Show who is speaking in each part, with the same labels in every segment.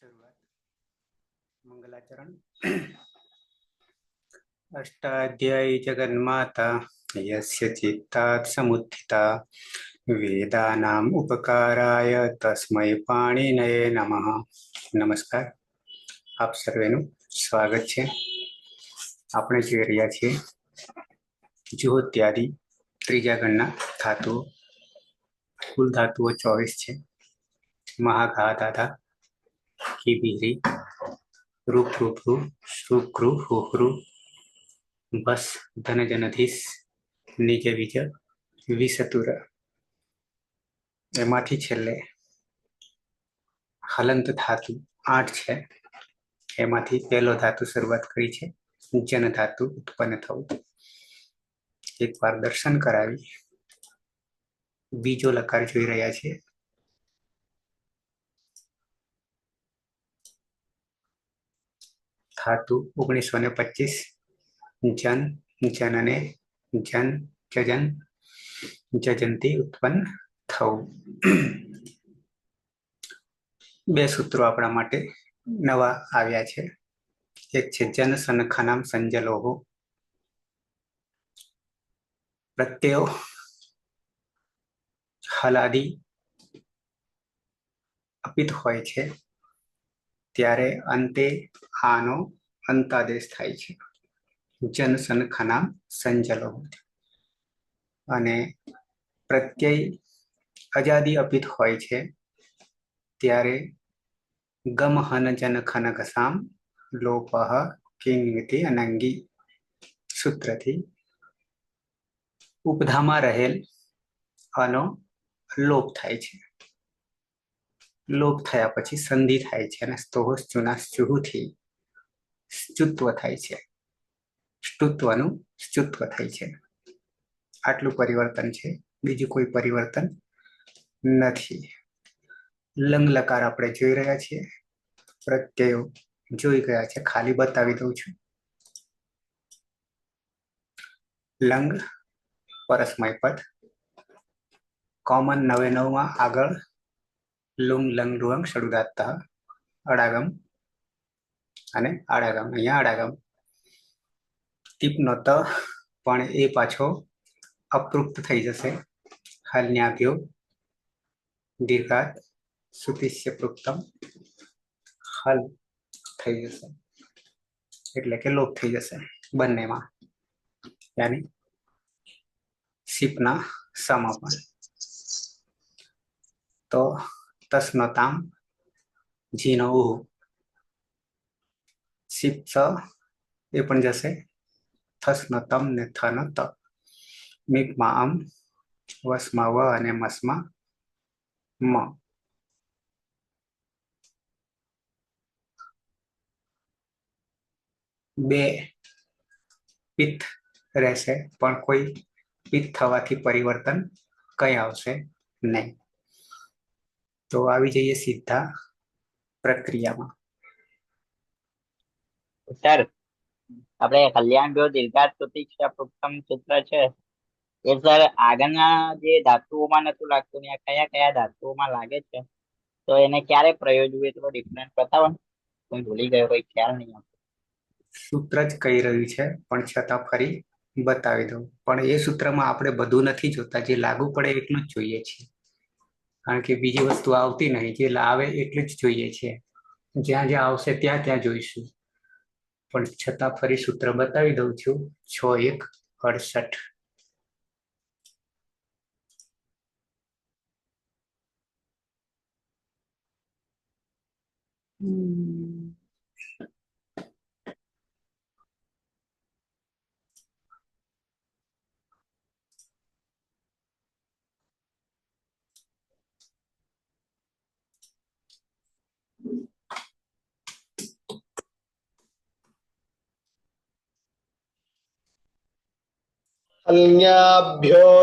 Speaker 1: શરૂઆત. મંગલાચરણ. અષ્ટાધ્યાયી જગન્માતા, યસ્ય ચિત્તાત સમુત્થિતા વેદાનામ ઉપકારાય તસ્મૈ પાણીનયે નમઃ. નમસ્કાર. આપ સર્વેનું સ્વાગત છે. આપણે જોઈ રહ્યા છીએ જ્યોત્યાદી ત્રીજા ગણના ધાતુઓ. કુલ ધાતુઓ ચોવીસ છે. મહાઘા દાદા કિબિરી રૂપ રૂપ રૂ શુક્રુ હુહરુ બસ ધન જનધીશ નિજ વિજ વિસતુર એમાંથી છેલ્લે હલંત ધાતુ આઠ છે એમાંથી પહેલો ધાતુ શરૂઆત કરી છે જન ધાતુ ઉત્પન્ન થવું એકવાર દર્શન કરાવી બીજો લકાર જોઈ રહ્યા છે ધાતુ ઓગણીસો ને પચીસ, જન જનને જન, જજન જજનથી ઉત્પન્ન થવું. બે સૂત્રો આપણા માટે નવા આવ્યા છે. એક છે જન સનખનામ સંજલોહો. પ્રત્યયો હલાદી અપિત હોય છે. ત્યારે અંતે આનો અંતાદેશ થાય છે. જનસનખના સંજલો અને પ્રત્યય અજાદી અપિત હોય છે ત્યારે ગમ હન જન ખન ઘસામ લોપહ કિંગતિ અનંગી સૂત્રથી ઉપધામાં રહેલ આનો લોપ થાય છે. લોપ થયા પછી સંધિ થાય છે અને સ્તોહ ચુના ચુહુથી સ્તુત્વ થાય છે. સ્તુત્વનું સ્તુત્વ થાય છે. આટલું પરિવર્તન છે. બીજું કોઈ પરિવર્તન નથી. લંગ લકાર આપણે જોઈ રહ્યા છીએ. પ્રત્યયો જોઈ ગયા છે. ખાલી બતાવી દઉં છું. લંગ પરસ્મય પદ. કોમન નવે નવમાં આગળ લુંગ લંગ લુંગ શરૂદાત અડાગમ અને આડાગમ, અહીંયા આડાગમ. ટીપનો ત પણ એ પાછો અપૃક્ત થઈ જશે. હલ્યાભ્યો, દીર્ઘાત, સુતિષ્ય પૃક્તમ હલ થઈ જશે. એટલે કે લોપ થઈ જશે બંનેમાં. યાની શીપના સમાપન તો તસ્નતામ જીનો ઉહ શીપ એ પણ જશે થસ્મતમ ને થન ત મિકમાં અમ વસમાં વ અને મસમાં મ બે પિત્ત રહેશે પણ કોઈ પિત્ત થવાથી પરિવર્તન કઈ આવશે નહીં તો આવી જઈએ સીધા પ્રક્રિયામાં.
Speaker 2: સર આપણે કલ્યાણ જો દીર્ઘાત પ્રતિક્ષા પ્રથમ સૂત્ર છે. એ સર આગળના જે ધાતુઓમાં નતું લાગતું ને કયા કયા ધાતુઓમાં લાગે છે તો એને ક્યારે પ્રયોજવું એ થોડો ડિફરન્સ બતાવો ને. હું ભૂલી ગયો કોઈ ખ્યાલ નહીં આવતો.
Speaker 1: સૂત્ર જ કહી રહ્યું છે પણ છતાં ફરી બતાવી દઉં. પણ એ સૂત્રમાં આપણે બધું નથી જોતા જે લાગુ પડે એટલું જ જોઈએ છીએ. કારણ કે બીજી વસ્તુ આવતી નહીં. જે લાવે એટલું જ જોઈએ છે. જ્યાં જ્યાં આવશે ત્યાં ત્યાં જોઈશું. પણ છતાં ફરી સૂત્ર બતાવી દઉં છું. છ એક, અડસઠ.
Speaker 3: હમ.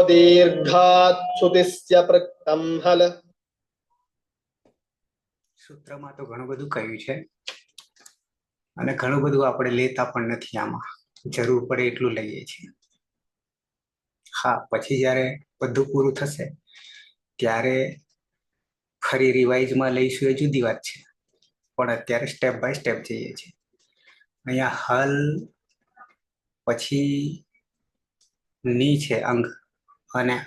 Speaker 3: दीर्घात् श्रुतिस्य पृक्तं हल
Speaker 1: સૂત્રમાં તો ઘણું બધું કહ્યું છે અને ઘણું બધું આપણે લેતા પણ નથી આમાં જરૂર પડે એટલું લઈએ છીએ હા પછી જ્યારે બધું પૂરું થશે ત્યારે ફરી રિવાઇઝમાં લઈશું એ જુદી વાત છે પણ અત્યારે સ્ટેપ બાય સ્ટેપ જઈએ છીએ અહીંયા હલ પછી ની છે અંગ. અને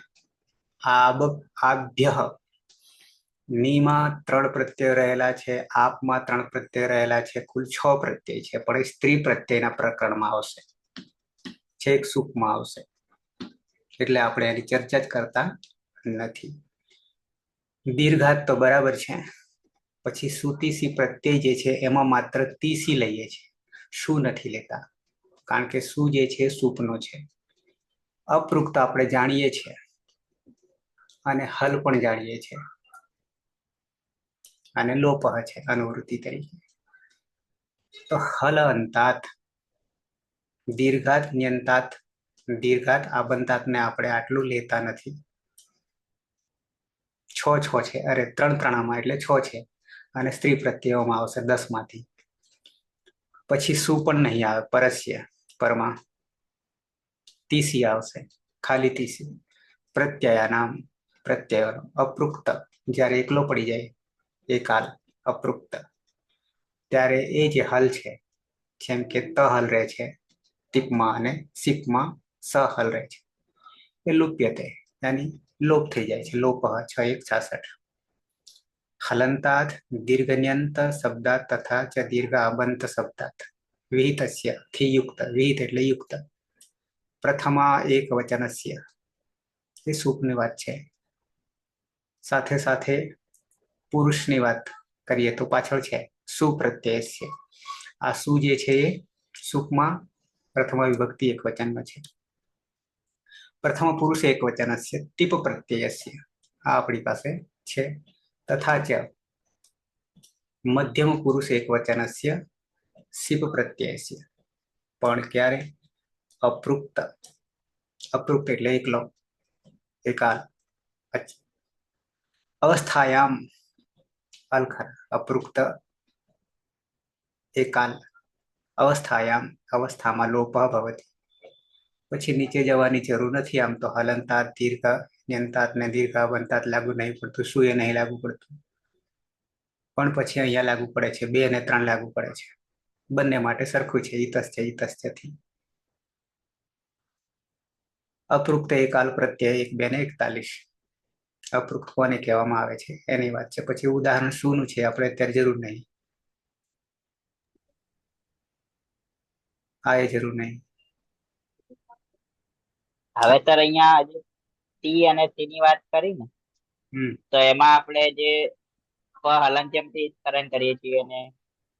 Speaker 1: આબ આભ્ય. નીમાં ત્રણ પ્રત્યય રહેલા છે, આપમાં ત્રણ પ્રત્યય રહેલા છે, કુલ છ પ્રત્યય છે, પણ એ સ્ત્રી પ્રત્યયના પ્રકરણમાં આવશે. છેક સુખમાં આવશે. એટલે આપણે એની ચર્ચા જ કરતા નથી. દીર્ઘાત તો બરાબર છે. પછી સુતીસી પ્રત્યય જે છે, એમાં માત્ર તીસી લઈએ છે શું નથી લેતા? કારણ કે શું જે છે, સૂપનો છે. અપૃક્ત આપણે જાણીએ છીએ અને હલ પણ જાણીએ છીએ. અને લોપહ છે અનુવૃત્તિ તરીકે. તો હલ અંતાત, દીર્ઘાત ન્યંતાત, દીર્ઘાત આબંતાતને આપણે આટલું લેતા નથી. છ છ છે, અરે ત્રણ ત્રણામાં એટલે છ છે. અને સ્ત્રી પ્રત્યયોમાં આવશે દસમાંથી પછી શું પણ નહીં આવે, પરસ્ય, પરમાં. તીસી આવશે ખાલી તીસી પ્રત્યયા નામ પ્રત્યય અપૃક્ત જ્યારે એકલો પડી જાય એ કાલ અપૃક્ત ત્યારે એ જે હલ છે જેમ કે ત હલ રહે છે ટીપમાં અને સીપમાં સ હલ રહે છે એ લુપ્યતે યાની લોપ થઈ જાય છે લોપ છ એક છાસઠ હલંતાત દીર્ઘન્યંત શબ્દાત તથા ચ દીર્ઘ અબંત શબ્દાત વિહિતસ્યથી યુક્ત વિહિત એટલે યુક્ત પ્રથમા એક વચનસ્ય એ સુખની વાત છે સાથે સાથે પુરુષની વાત કરીએ તો પાછળ છે સુપ્રત્યય છે આ સુ જે છે એ સુખમાં પ્રથમ વિભક્તિ એક વચનમાં છે પ્રથમ પુરુષ એક વચનસ્ય ટીપ પ્રત્યયસ્ય આ આપણી પાસે છે તથા ચ મધ્યમ પુરુષ એક વચનસ્ય શિપ પ્રત્યયસ્ય પણ ક્યારે અપૃક્ત. અપૃક્ત એટલે એકલો એકાલ અવસ્થાયામ. અલખર અપૃક્ત. એકાલ અવસ્થાયામ. અવસ્થામાં લોપ ભવતી. પછી નીચે જવાની જરૂર નથી આમ તો હલનતાત દીર્ઘ ન્યંતાત ને દીર્ઘ બનતાત લાગુ નહીં પડતું એ નહીં લાગુ પડતું. પણ પછી અહીંયા લાગુ પડે છે, બે અને ત્રણ લાગુ પડે છે. બંને માટે સરખું છે ઈતસ છે ઇતસથી અપૃક્ત એકાલ પ્રત્યય એક બે ને એકતાલીસ. અપૃક્ત કોને કહેવામાં આવે છે? એની વાત છે. પછી ઉદાહરણ શું છે? આપણે અત્યારે જરૂર નહીં. એ જરૂર નહીં.
Speaker 2: હવે સર અહીંયા ટી અને સી ની વાત કરી ને તો એમાં આપણે જે હલનચમથી કરણ કરીએ છીએ અને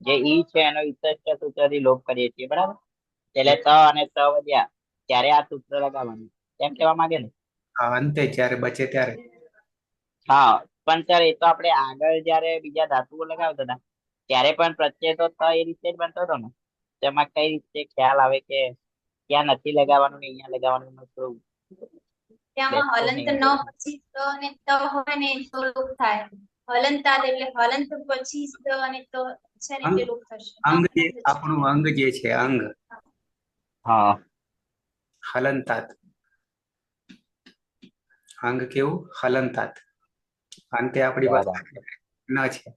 Speaker 2: જે ઈ છે એનો ઇતસ્ત સૂત્રથી લોપ કરીએ છીએ. બરાબર? એટલે ત અને ત વધ્યા. ત્યારે આ સૂત્ર લગાવવાનું. એમ કહેવા માંગે ને?
Speaker 1: આ અંતે જ્યારે બચે ત્યારે.
Speaker 2: હા પણ સર એ તો આપણે આગળ જયારે બીજા ધાતુઓ લગાવતા હતા ત્યારે પણ પ્રત્યય તો ત એ રીતે જ બનતો હતો ને? તેમાં કઈ રીતે ખ્યાલ આવે કે ક્યાં નથી લગાવવાનું ને અહીંયા લગાવવાનું થોડું?
Speaker 4: ત્યાંમાં હલંત ન પછી ત અને ત હોય ને તો લોપ થાય. હલંતાદ એટલે હલંત પછી ત અને ત છે ને એટલે લોપ થશે.
Speaker 1: અંગ જે આપણું અંગ જે છે અંગ.
Speaker 2: હા.
Speaker 1: હલનતાત અંગ કેવું? હલનતાત અંતે આપણી પાસે ન છે.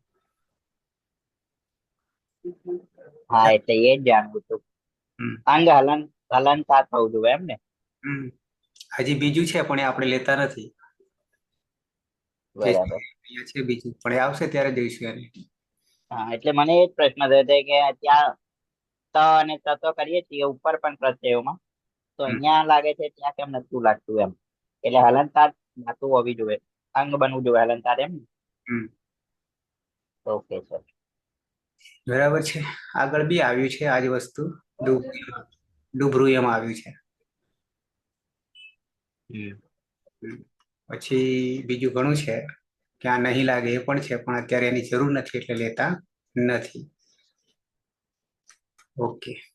Speaker 2: હા એટલે એ જ જાણવું હતું. અંગ હલન હલન સાત થવું જોઈએ એમ ને?
Speaker 1: હજી બીજું છે પણ એ આપણે લેતા નથી.
Speaker 2: બરાબર.
Speaker 1: છે બીજું. પણ એ આવશે ત્યારે જોઈશું એને.
Speaker 2: હા એટલે મને એ જ પ્રશ્ન થયો હતો કે ત્યાં ત અને ત તો કરીએ છીએ. ઉપર પણ પ્રત્યયોમાં. તો. અહીંયા લાગે છે ત્યાં કેમ નતું લાગતું એમ? એટલે હલનતાર ધાતુ હોવી જોઈએ. અંગ બનવું જોઈએ હલનતાર એમ ઓકે સર
Speaker 1: બરાબર છે. આગળ બી આવ્યું છે આ જ વસ્તુ. ડુબ- ડુબરું એમાં આવ્યું છે. પછી બીજું ઘણું છે કે આ નહીં લાગે એ પણ છે પણ અત્યારે એની જરૂર નથી એટલે લેતા નથી. ઓકે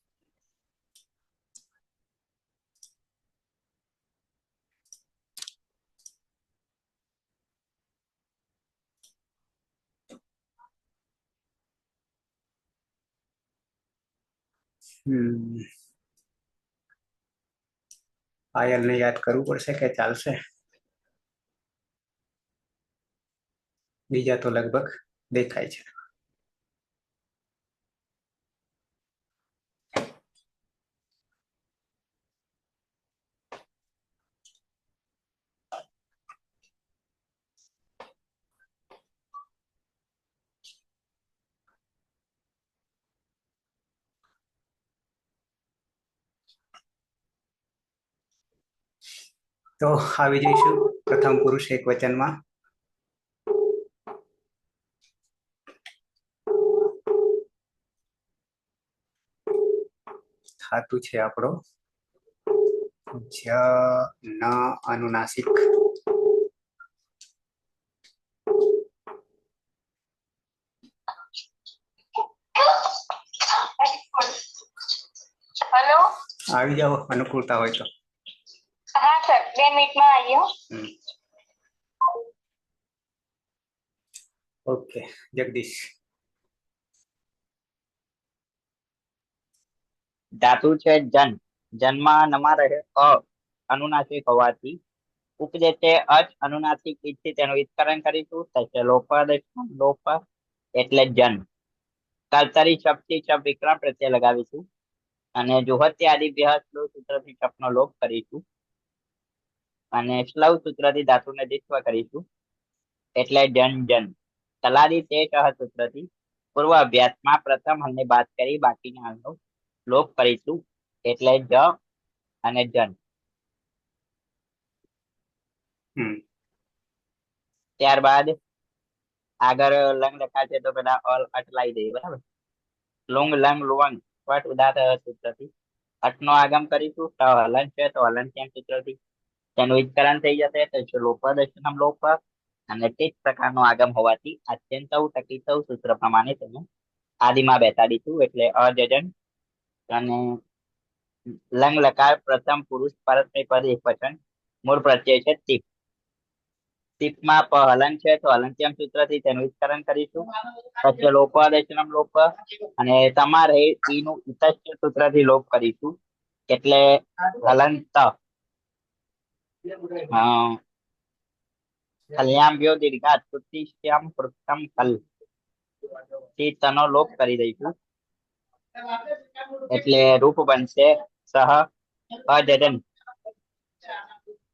Speaker 1: પાયલને યાદ કરવું પડશે કે ચાલશે? બીજા તો લગભગ દેખાય છે. તો આવી જઈશું પ્રથમ પુરુષ એક વચનમાં. ધાતુ છે આપણો. જ ન અનુનાસિક.
Speaker 5: હેલો
Speaker 1: આવી જાઓ અનુકૂળતા હોય તો.
Speaker 5: હા સર. બે મિનિટમાં આવી
Speaker 1: ઓકે. જગદીશ.
Speaker 2: ધાતુ છે જન. જન્મમાં નમા રહે અ અનુનાસિક હોવાથી. ઉપજે છે અચ અનુનાસિક ઈથી તેનું વિસ્તરણ કરીશું. થશે લોપ લોપ એટલે જન. કર્તરી શબ્દથી શબ્દ વિક્રમ પ્રત્યે લગાવીશું. અને જુહત્ય આદિ સૂત્ર સૂત્રથી શબ્દનો લોપ કરીશું. અને શ્લવ સૂત્રથી ધાતુને દિત્વ કરીશું. એટલે જન જન. તલાદી તે કહ સૂત્રથી. પૂર્વ અભ્યાસમાં પ્રથમ હલને બાદ કરી બાકીના હલનો લોપ કરીશું. એટલે જ અને જન. ત્યારબાદ આગળ લંગ લખાય છે તો પેલા અલ અટલાઈ દઈએ બરાબર? લુંગ લંગ લુવંગ. વટ ઉદાત સૂત્રથી. અટનો આગમ કરીશું. તો હલન છે તો હલન કેમ સૂત્રથી? તેનું વિસ્તરણ થઈ જશે તો છે લોપદર્શનમ લોપ અને તે જ પ્રકારનો આગમ હોવાથી અત્યંતૌ ટકીતૌ સૂત્ર પ્રમાણે તેને આદિમાં બેસાડીશું. એટલે અજજન અને લંગ લકાર પ્રથમ પુરુષ પરસ્મય પદ એક વચન મૂળ પ્રત્યય છે ટીપ ટીપમાં પ હલન છે તો હલંત્યમ સૂત્રથી તેનું વિસ્તરણ કરીશું. પછી લોપાદેશનમ લોપ અને તમારે ઈનું ઇતસ્ય સૂત્રથી લોપ કરીશું. એટલે હલંત કલ્યાણ્યો દીર્ઘાત તૃતીશ્યામ પૃથમ કલ. થી તનો લોપ કરી દઈશું. એટલે રૂપ બનશે સહ અજદન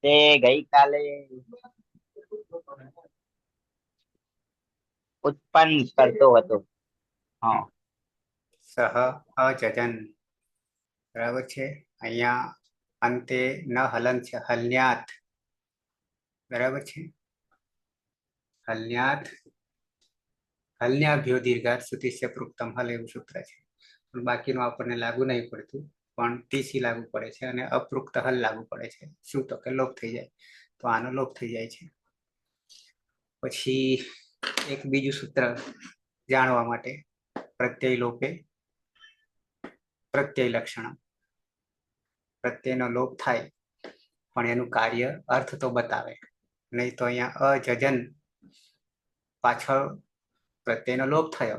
Speaker 2: તે ગઈકાલે ઉત્પન્ન કરતો હતો. હા.
Speaker 1: સહ અજજન બરાબર છે? અહીંયા અંતે ન હલન છે હલ્યાત. બરાબર છે? હલ્યાત, હલ્યાભ્યો દીર્ઘાત સુતિષ્ય પૃક્તમ હલ એવું સૂત્ર છે. પણ બાકીનું આપણને લાગુ નહીં પડતું, પણ ટીસી લાગુ પડે છે અને અપૃક્ત હલ લાગુ પડે છે. શું તો કે લોપ થઈ જાય. તો આનો લોપ થઈ જાય છે. પછી એક બીજું સૂત્ર જાણવા માટે પ્રત્યય લોપે, પ્રત્યય લક્ષણ પ્રત્યયનો લોપ થાય, પણ એનું કાર્ય અર્થ તો બતાવે. નહીં તો અહીંયા અજજન પાછળ પ્રત્યેનો લોપ થયો.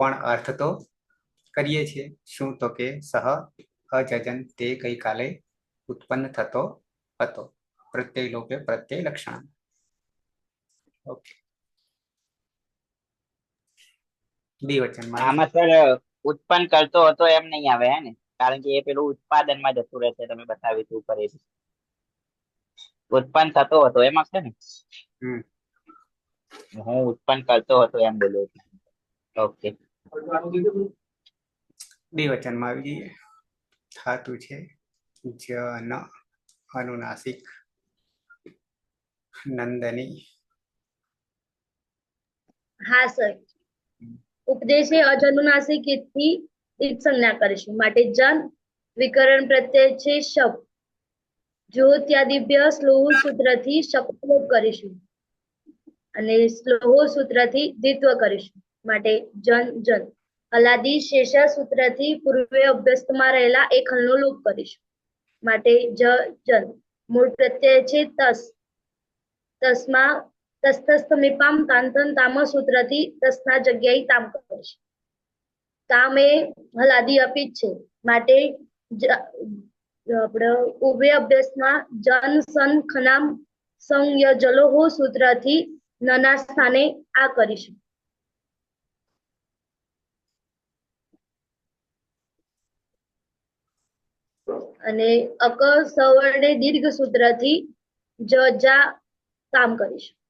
Speaker 1: પણ અર્થ તો કરીએ છીએ. શું તો કે સહ અજજન તે ગઈકાલે ઉત્પન્ન થતો હતો. પ્રત્યય લોપે પ્રત્યય લક્ષણ. ઓકે. દ્વિવચનમાં
Speaker 2: આમાં સર ઉત્પન્ન કરતો હતો એમ નહીં આવે, હે ને? કારણ કે એ પેલું ઉત્પાદનમાં જતું રહેશે તમે બતાવી હતું ઉપર ઉત્પન્ન થતો હતો એમાં છે ને? હું ઉત્પન્ન કરતો હતો એમ બોલ્યો ઓકે.
Speaker 1: દ્વિવચનમાં આવી જઈએ. ધાતુ છે જન અનુનાસિક નંદની.
Speaker 6: હા સર. ઉપદેશે અજનુનાસિકથી સંજ્ઞા કરીશું માટે જન વિકરણ પ્રત્યય છે શબ. જ્યોત્યાદિભ્ય સ્લોહ સૂત્રથી શબ્દલોપ કરીશું. અને સ્લોહ સૂત્રથી દ્વિત્વ કરીશું. માટે જન જન. હલાદી શેષા સૂત્રથી પૂર્વે અભ્યસ્તમાં રહેલા એક હલનો લોપ કરીશું. માટે જ, જન. મૂળ પ્રત્યય છે તસ. તસમાં તસ્તસ્તમીપામ કાંતન તામ સૂત્રથી તસના જગ્યાએ તામ કરીશું. એ હલાદી આપી છે. માટે આપણે ઉભય અભ્યાસમાં જન, સન, ખનામ સંય જલોહો સૂત્રથી નાના સ્થાને આ કરીશું. અને અક સવર્ણે દીર્ઘ સૂત્રથી જ, જા કામ કરીશું.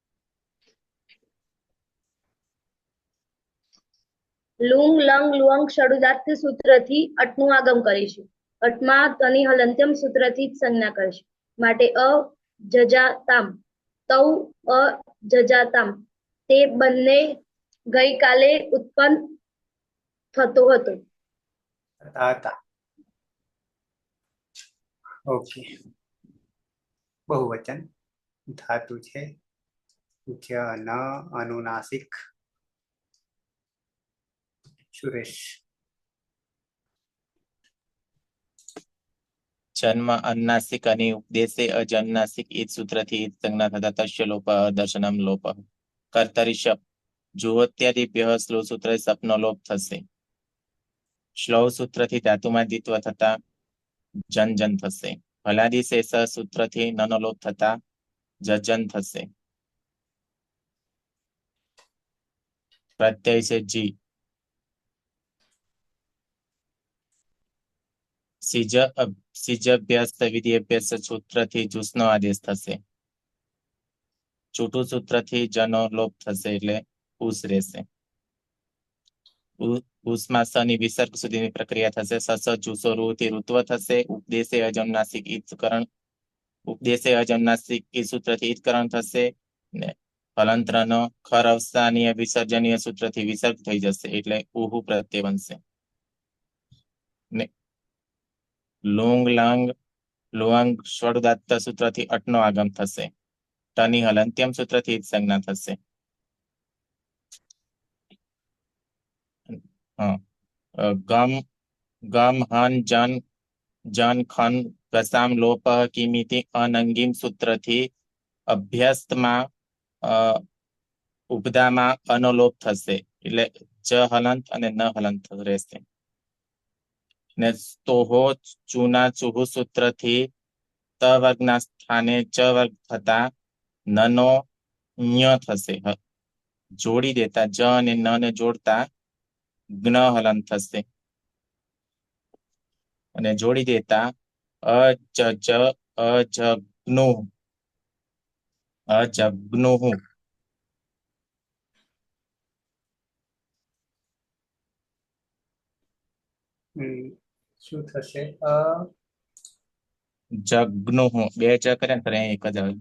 Speaker 6: લુંગ, લંગ લુઅંગ ષડુદાત્ત સૂત્રથી અટનું આગમ કરીશું. અટમાં તની હલંત્યમ સૂત્રથી જ સંજ્ઞા કરીશું. માટે અ, જજાતામ, તૌ, અ, જજાતામ, તે બંને ગઈકાલે ઉત્પન્ન થતો હતો.
Speaker 1: ઓકે. બહુવચન. ધાતુ છે. જન અનુનાસિક સુરેશ.
Speaker 7: જન્મ અન્નાસિક અને ઉપદેશે અજન્નાસિક એ સૂત્રથી સંજ્ઞા થતા તસ્ય લોપ, દર્શનમ લોપ. કર્તરી શપ જુહોત્યાદિભ્ય શ્લો સૂત્ર સપનો લોપ થશે. શ્લવ સૂત્રથી ધાતુમાં દિત્વ થતા જન જન થશે. ફલાદી શેષ સૂત્રથી નનો લોપ થતા જજન થશે. પ્રત્યય છે જી. સિજ, અભ- સિજભ્યસ્ત વિધિભ્યસ્ત સૂત્રથી જુસનો આદેશ થશે. છૂટું સૂત્રથી જનો લોપ થશે એટલે ઉસ રહેશે. ઉ- સની વિસર્ગ સુધીની પ્રક્રિયા થશે. સસ, જુસો, રૂથી ઋત્વ થશે. ઉપદેશે અજમનાસિક ઈત્કરણ ઉપદેશે અજમનાસિક ઈ સૂત્રથી ઈત્કરણ થશે ને ફલંત્રનો ખર અવસ્થાનીય વિસર્જનીય સૂત્રથી વિસર્ગ થઈ જશે એટલે ઉહુ પ્રત્યે બનશે. ને લુંગ લાંગ લુઆંગ સ્વરદાત્ત સૂત્રથી અટનો આગમ થશે. ટની હલંત્યમ સૂત્રથી જ સંજ્ઞા થશે. ગમ ગમ, હન, જન જન, ખન ગસામ લોપ, કિમિતિ, અનંગીમ સૂત્રથી અભ્યસ્તમાં ઉપદામાં અનલોપ થશે. એટલે જ હલંત અને ન હલંત રહેશે. ને સ્તોહો ચૂના ચુહુ સૂત્રથી ત વર્ગના સ્થાને ચ વર્ગ થતા નનો ન્ય થશે જોડી દેતા જ અને ન ને જોડતા જ્ઞ હલન થશે અને જોડી દેતા અ જ અજગ્નુ અજગ્નુહુ
Speaker 1: હમ, શું થશે? અ
Speaker 7: જગ્નુહુ બે જ કરે ને એક જ આવે.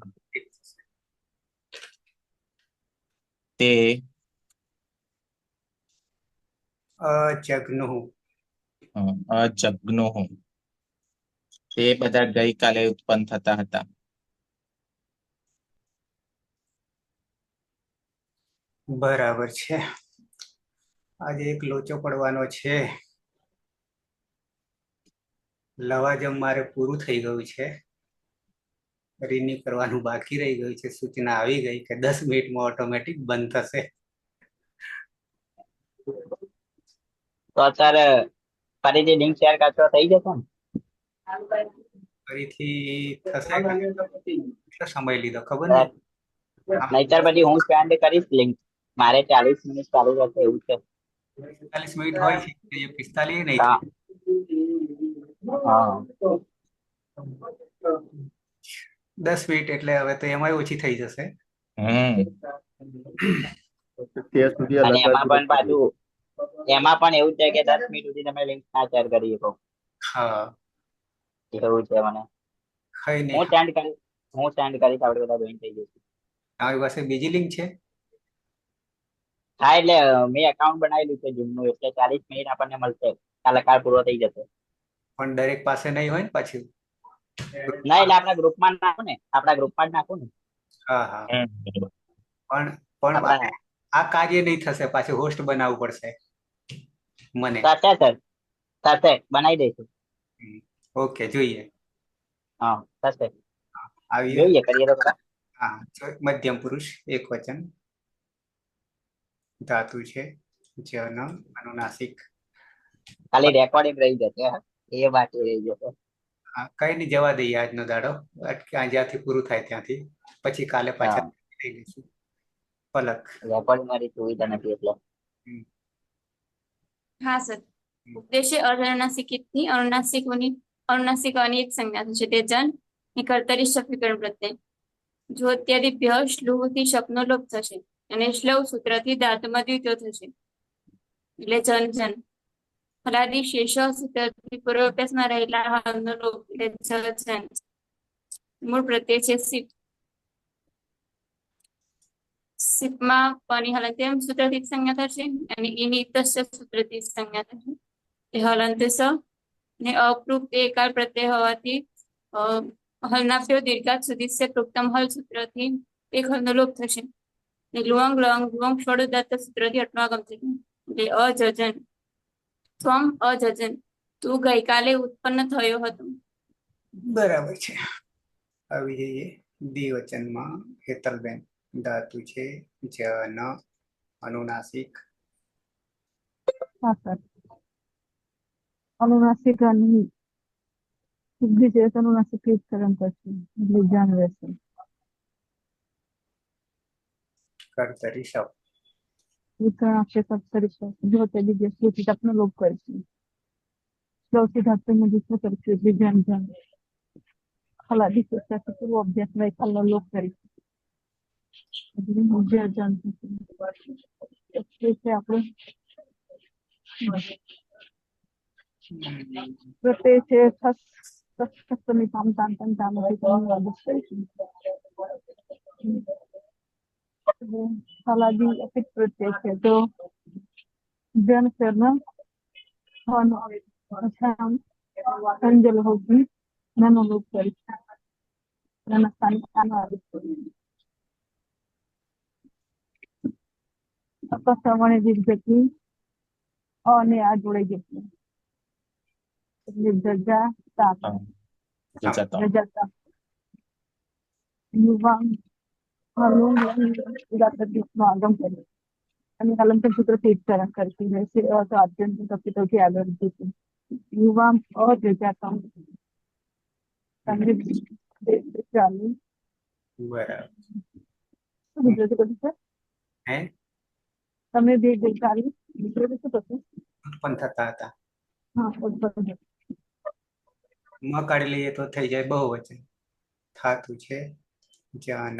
Speaker 7: તે
Speaker 1: અજગ્નુઃ
Speaker 7: અ, અજગ્નુહુ તે બધા ગઈકાલે ઉત્પન્ન થતા હતા.
Speaker 1: બરાબર છે. આજે એક લોચો પડવાનો છે. લવાજમ મારે પૂરું થઈ ગયું છે. રિન્યુ કરવાનું બાકી રહી ગયું છે. સૂચના આવી ગઈ કે દસ મિનિટમાં ઓટોમેટિક બંધ થશે.
Speaker 2: તો અત્યારે ફરીથી લિંક શેર કરશો થઈ જશે ને?
Speaker 1: ફરીથી થશે સમય લીધો? ખબર નહીં.
Speaker 2: નહીતર પછી હું સ્પેન્ડ કરીશ લિંક મારે ચાલીસ મિનિટ ચાલુ રહેશે એવું છે.
Speaker 1: પિસ્તાલીસ મિનિટ હોય છે. પિસ્તાલીસ નહીં. દસ મિનિટ એટલે હવે તો એમાંય ઓછી થઈ જશે.
Speaker 2: એમાં પણ પાછું એમાં પણ એવું છે કે દસ મિનિટ સુધી તમે લિંક ના શેર કરી શકો.
Speaker 1: હા.
Speaker 2: એવું છે મને.
Speaker 1: કઈ
Speaker 2: હું સેન્ડ કરી હું સેન્ડ કરીશ આપણે બધા જોઈન થઈ જઈશું.
Speaker 1: તમારી પાસે બીજી લિંક છે?
Speaker 2: હા એટલે મેં એકાઉન્ટ બનાવેલું છે જીમનું એટલે ચાલીસ મિનિટ આપણને મળશે. કાલકાર પૂરો થઈ જશે.
Speaker 1: પણ દરેક પાસે નહીં હોય ને પાછું?
Speaker 2: ના એટલે આપણા ગ્રુપમાં નાખો ને. આપણા ગ્રુપમાં જ નાખો ને.
Speaker 1: હા હા. પણ પણ આ કાર્ય નહીં થશે પાછું હોસ્ટ બનાવવું પડશે. મને.
Speaker 2: સાથે સર સાથે બનાવી દઈશું.
Speaker 1: ઓકે જોઈએ.
Speaker 2: હા સાથે
Speaker 1: આવી
Speaker 2: જોઈએ કરીએ તો
Speaker 1: હા મધ્યમ પુરુષ એક વચન. ધાતુ છે જન અનુનાસિક.
Speaker 2: ખાલી રેકોર્ડિંગ રહી જશે હા. એ બાકી રહી
Speaker 1: હા કઈ નહીં જવા દઈએ આજનો દાડો. જ્યાંથી પૂરું થાય ત્યાંથી. પછી કાલે પાછા લઈ લઈશું. પલક.
Speaker 2: રેકોર્ડિંગ મારી સુવિધા નથી એટલે.
Speaker 4: હા સર. ઉપદેશે અનુનાસિકની અનુનાસિકોની અનુનાસિકાની એક સંજ્ઞા છે. તે જન એ કર્તરી શબ્દકરણ પ્રત્યે. જો અત્યારે અત્યાદિભ્ય શ્લુથી શબ્દનો લોપ થશે અને શ્લવ સૂત્રથી ધાતુમાં દ્વિત્વ થશે. એટલે જન જન. શેષ સૂત્રથી પૂર્વ અભ્યાસમાં રહેલા જન મૂળ પ્રત્યય છે સીપ સીપમાં પની હલંતે સૂત્રથી સંજ્ઞા થશે અને ઈની તસ્ય સૂત્રથી સંજ્ઞા થશે એ હલંત સ ને અપરૂપ એકાર પ્રત્યય હોવાથી હલનાપ્યો દીર્ઘાત સુધી સે પ્રોક્તમ હલ સૂત્રથી એક હલનો થશે ને લુઅંગ લંગ લુઅંગ ષોડદાત સૂત્રથી અટવા થશે એટલે અજજન ત્વમ અજજન. તું ગઈકાલે ઉત્પન્ન થયો હતો.
Speaker 1: બરાબર છે. આવી જઈએ. દ્વિવચનમાં હેતલબેન ધાતુ છે. જ
Speaker 8: ન અનુનાસિક અનુનાસિક અને શુદ્ધિ છે અનુનાસિક વિસ્તરણ કરશે એટલે જ્ઞાન રહેશે.
Speaker 1: કર્તરી શબ્દ.
Speaker 8: વિતરણ આપશે સપ્તરી છે જો તે બીજે સ્મૃતિ તપનો લોપ કરશે કરશે એટલે જ્ઞાન જ્ઞાન ખલાદી ચર્ચા પૂર્વ અભ્યાસ વય કલ્લો લોપ કરી એટલે મુજ્ય જાણ થશે એ છે આપણે પ્રત્યય છે ખસ ખસ ખસની કામ તાન તાન તામ હતી આદેશ કરીશું હલાદી અપિત પ્રત્યય છે તો જન શર્મ હનો અછામ અંજલ હોતી નાનો લોક કરી નાના સ્થાન આનો આદેશ કરીશું અપસવણે દીર્ઘથી અને આ જોડે જશે એટલે જજા તાપ
Speaker 7: જજાતા
Speaker 8: ઉદાત્તનો આગમ કરે. અને હલંતન સૂત્રથી કરતી હોય છે. તો અત્યંત કપિતોથી આગળ છે. યુવામ અજજાતમ ચાલુ.
Speaker 1: બરાબર. હે?
Speaker 8: તમે બે ગઈકાલે બીજો શું કશું
Speaker 1: ઉત્પન્ન થતા હતા.
Speaker 8: હા ઉત્પન્ન
Speaker 1: મ કાઢી લઈએ તો થઈ જાય બહુ વચન થાતું છે. જન.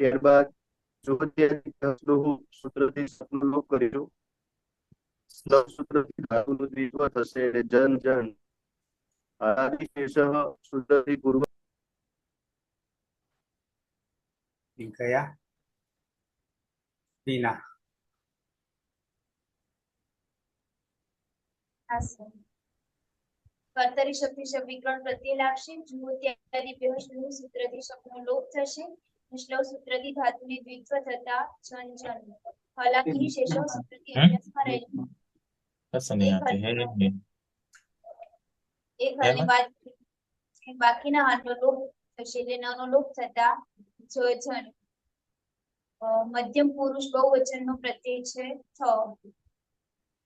Speaker 3: ત્યારબાદ સૂત્રથી સપનું લોપ સૂત્રથી ધાતુનું દ્વિત્વ થશે એટલે જન જન. આદિશેષ સૂત્રથી પૂર્વ
Speaker 1: ગયા વિના
Speaker 9: કર્તરી શક્તિ વિકરણ પ્રત્યે લાગશે. જુઓ ત્યાદી બે સૂત્રથી શબ્દનો લોપ થશે. શ્લવ સૂત્રથી ધાતુની દ્વિત્વ થતા જન જન હાલાકી શેષવ સૂત્રથી
Speaker 7: હમ?
Speaker 9: અભ્યાસમાં રહેલું
Speaker 7: कैसे नहीं आते हैं
Speaker 9: એક હાલની બાદ બાકીના હાથનો લોપ થશે એટલે નનો લોપ થતા જો જન અ, મધ્યમ પુરુષ બહુવચનનો પ્રત્યય છે થ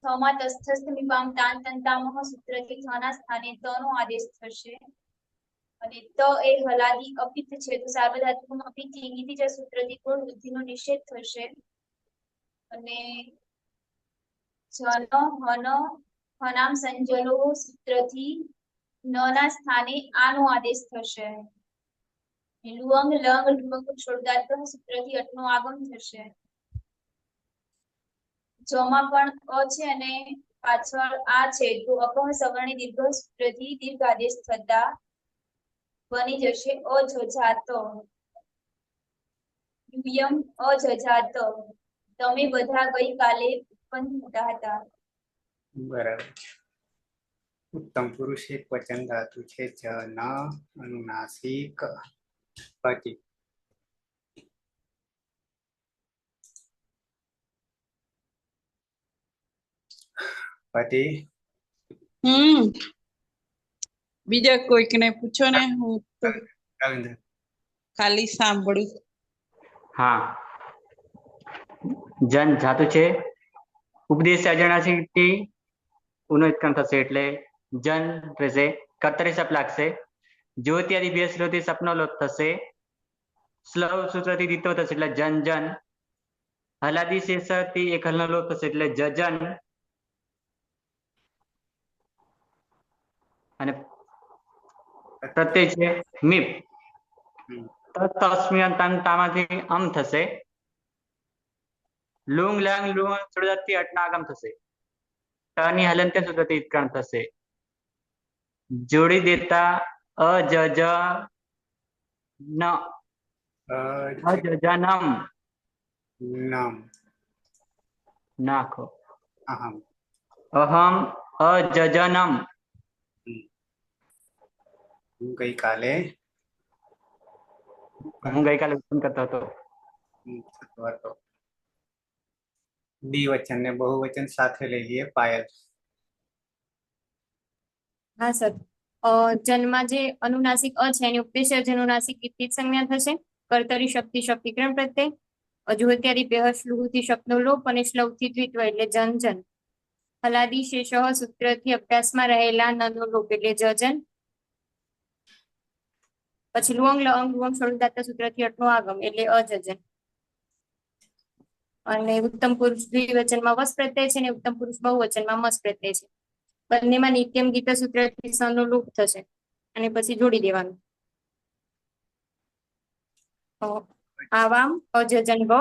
Speaker 9: થમાં તસ્થસ્થ મિપામ તાન તંતામહ સૂત્રથી થના સ્થાને તનો આદેશ થશે અને ત એ હલાદી અપિત છે. તો સાર્વધાતુકમાં અપિત લિંગિતી જે સૂત્રથી ગુણ વૃદ્ધિનો નિષેધ થશે. અને જન હન હનામ સંજલો સૂત્રથી ના સ્થાને આનો આદેશ થશે. લુઅંગ, લંગ લુઅંગ છોડદાત સૂત્રથી અટનો આગમ થશે. જમાં પણ અ છે અને પાછળ આ છે. તો અપહ સવર્ણી દીર્ઘ સૂત્રથી દીર્ઘ આદેશ થતા બની જશે અજજાત. યુયમ અજજાત. તમે બધા ગઈકાલે ઉત્પન્ન થતા હતા.
Speaker 1: બરાબર ઉત્તમ પુરુષ એક વચન ધાતુ છે જન અનુનાસિક પતિ. પતિ.
Speaker 10: હમ. બીજા કોઈકને પૂછો ને હું ખાલી સાંભળું.
Speaker 11: હા. જન ધાતુ છે. ઉપદેશ અજણાશીથી ઉનો ઉત્ક્રમ થશે એટલે જન રહેશે કર્તરી સપ લાગશે. જ્યોત્યાદિ બે સ્લોથી સપનો લોપ થશે સ્લવ સૂત્રથી દીતો થશે એટલે જન જન. હલાદી શેષથી એક હલનો લોપ થશે એટલે જજન. અને પ્રત્યય છે મીપ
Speaker 1: હમ.
Speaker 11: તસ્મ્યંતામાંથી અમ થશે લુંગ લાંગ લુંગ સુરદથી અટનાગમ થશે ટની હલંત્ય સુરદથી ઉત્ક્રાંત થશે જોડી દેતા અ જ જ ન અ જ જ નમ
Speaker 1: નામ
Speaker 11: નાખો
Speaker 1: અહમ
Speaker 11: અહમ અજજનમ
Speaker 1: હું ગઈકાલે
Speaker 11: હું ગઈકાલે ઉત્પન્ન કરતો હતો.
Speaker 1: થતો હતો દ્વિવચન ને બહુવચન સાથે લઈ લઈએ પાયલ.
Speaker 12: હા સર. જન્મમાં જે અનુનાસિક અ છે એની ઉપદેશ અનુનાસિક ઇતિ સંજ્ઞા થશે. કર્તરી શક્તિ શક્તિકરણ પ્રત્યય અજુહત્યાદિ બેહ શ્લુહથી શબ્દનો લોપ અને શ્લવથી દ્વિત્વ એટલે જન જન. હલાદી શેષ સૂત્રથી અભ્યાસમાં રહેલા નનો લોપ એટલે જજન પછી લુઅંગ લંગ લુઅંગ સળુદાતા સૂત્રથી અટનો આગમ, એટલે અજજન અને ઉત્તમ પુરુષ દ્વિવચનમાં વસ પ્રત્યય છે અને ઉત્તમ પુરુષ બહુવચનમાં મસ પ્રત્યય છે. બંનેમાં નિત્યમ ગીત સૂત્રથી સનો લુપ થશે. અને પછી જોડી દેવાનું. આવામ અજજન વ